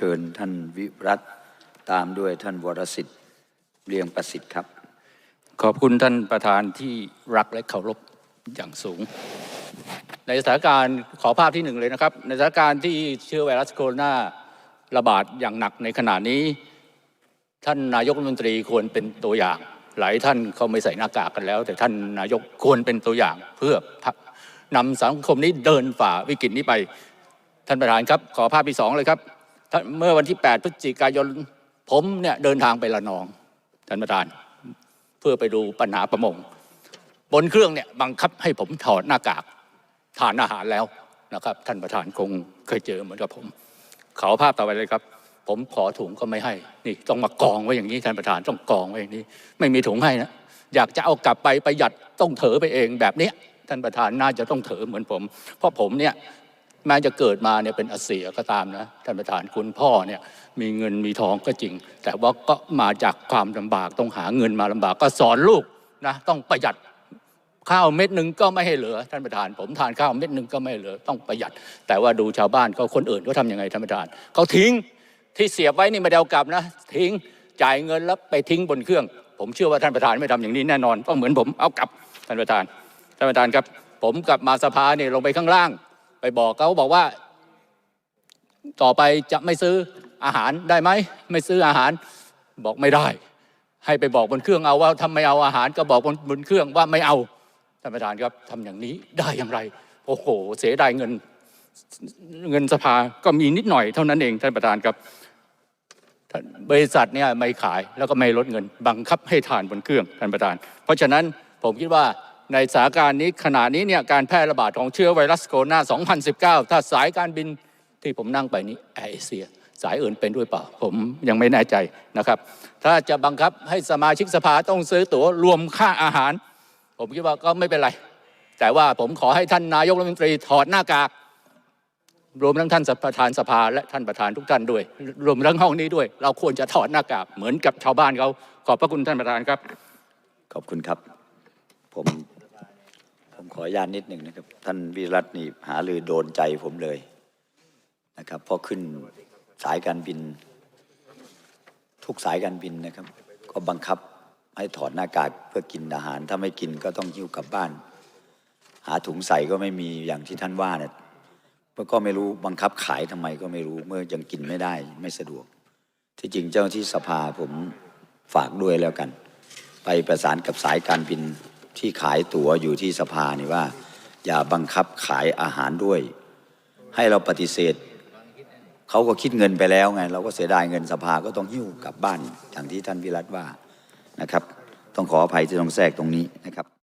เชิญท่านวิรัตตามด้วยท่านวรสิทธิ์เรียงประสิทธิ์ครับ ขอบคุณท่านประธานที่รักและเคารพอย่างสูง ในสถานการณ์ขอภาพที่หนึ่งเลยนะครับ ในสถานการณ์ที่เชื้อไวรัสโคโรนาระบาดอย่างหนักในขณะนี้ ท่านนายกรัฐมนตรีควรเป็นตัวอย่าง หลายท่านเขาไม่ใส่หน้ากากกันแล้ว แต่ท่านนายกควรเป็นตัวอย่างเพื่อนำสังคมนี้เดินฝ่าวิกฤตนี้ไป ท่านประธานครับ ขอภาพที่สองเลยครับ เมื่อวันที่ 8 พฤศจิกายนผมเนี่ยเดินทางไปละนองท่านประธาน เพื่อไปดูปัญหาประมง บนเครื่องเนี่ยบังคับให้ผมถอดหน้ากากทานอาหารแล้วนะครับ ท่านประธานคงเคยเจอเหมือนกับผมขอภาพต่อไปเลยครับ ผมขอถุงก็ไม่ให้ นี่ต้องมากองไว้อย่างนี้ท่านประธานต้องกองไว้อย่างนี้ ไม่มีถุงให้นะอยากจะเอากลับไปประหยัดต้องเถอไปเองแบบนี้ท่านประธานน่าจะต้องเถอเหมือนผม เพราะผมเนี่ย แม้จะเกิดมาเนี่ยเป็นอาเซียก็ตามนะท่านประธานคุณพ่อเนี่ยมีเงินมีทองก็จริง แต่ว่าก็มาจากความลำบากต้องหาเงินมาลำบาก ก็สอนลูกนะต้องประหยัดข้าวเม็ดหนึ่งก็ไม่ให้เหลือท่านประธาน ผมทานข้าวเม็ดหนึ่งก็ไม่เหลือต้องประหยัด แต่ว่าดูชาวบ้านเขาคนอื่นเขาทำยังไงท่านประธานเขาทิ้งที่เสียบไว้นี่ม่ได้เอากลับนะ ทิ้งจ่ายเงินแล้วไปทิ้งบนเครื่อง ผมเชื่อว่าท่านประธานไม่ทำอย่างนี้แน่นอนต้องเหมือนผมเอากลับท่านประธานท่านประธานครับ ผมกลับมาสภาเนี่ยลงไปข้างล่าง บอกเขาบอกว่า ต่อไปจะไม่ซื้ออาหารได้ไหมไม่ซื้ออาหารบอกไม่ได้ ให้ไปบอกบนเครื่องเอาว่าทำไม่เอาอาหารก็บอกบนบนเครื่องว่าไม่เอาท่านประธานครับทำอย่างนี้ได้อย่างไรโอ้โหเสียดายเงินเงินสภาก็มีนิดหน่อยเท่านั้นเองท่านประธานครับบริษัทเนี่ยไม่ขายแล้วก็ไม่ลดเงิน บังคับให้ทานบนเครื่องท่านประธาน เพราะฉะนั้นผมคิดว่า ในสถานการณ์นี้ขณะนี้เนี่ยการแพร่ระบาดของเชื้อไวรัสโคโรนา2019 ถ้าสายการบินที่ผมนั่งไปนี้แอร์เอเชียสายอื่นเป็นด้วยเปล่า ผมยังไม่แน่ใจนะครับ ถ้าจะบังคับให้สมาชิกสภาต้องซื้อตั๋วรวมค่าอาหาร ผมคิดว่าก็ไม่เป็นไร แต่ว่าผมขอให้ท่านนายกรัฐมนตรีถอดหน้ากากรวมทั้งท่านประธานสภาและท่านประธานทุกท่านด้วย รวมทั้งห้องนี้ด้วย เราควรจะถอดหน้ากากเหมือนกับชาวบ้านเขาขอบพระคุณท่านประธานครับ ขอบคุณครับ ผม ผมขออนุญาตนิดหนึ่งนะครับ ท่านวิรัตนี่หาลือโดนใจผมเลยนะครับพราะขึ้นสายการบิน ทุกสายการบินนะครับ ก็บังคับให้ถอดหน้ากากเพื่อกินอาหาร ถ้าไม่กินก็ต้องหิ้วกลับบ้าน หาถุงใส่ก็ไม่มีอย่างที่ท่านว่าเนี่ยก็ไม่รู้บังคับขายทำไมก็ไม่รู้เมื่อยังกินไม่ได้ไม่สะดวก ที่จริงเจ้าที่สภาผมฝากด้วยแล้วกัน ไปประสานกับสายการบิน ที่ขายตั๋วอยู่ที่สภานี่ว่า อย่าบังคับขายอาหารด้วย ให้เราปฏิเสธเขาก็คิดเงินไปแล้วไง เราก็เสียดายเงินสภาก็ต้องหิ้วกลับบ้านอย่างที่ท่านวิรัตว่านะครับ ต้องขออภัยที่ต้องแทรกตรงนี้นะครับ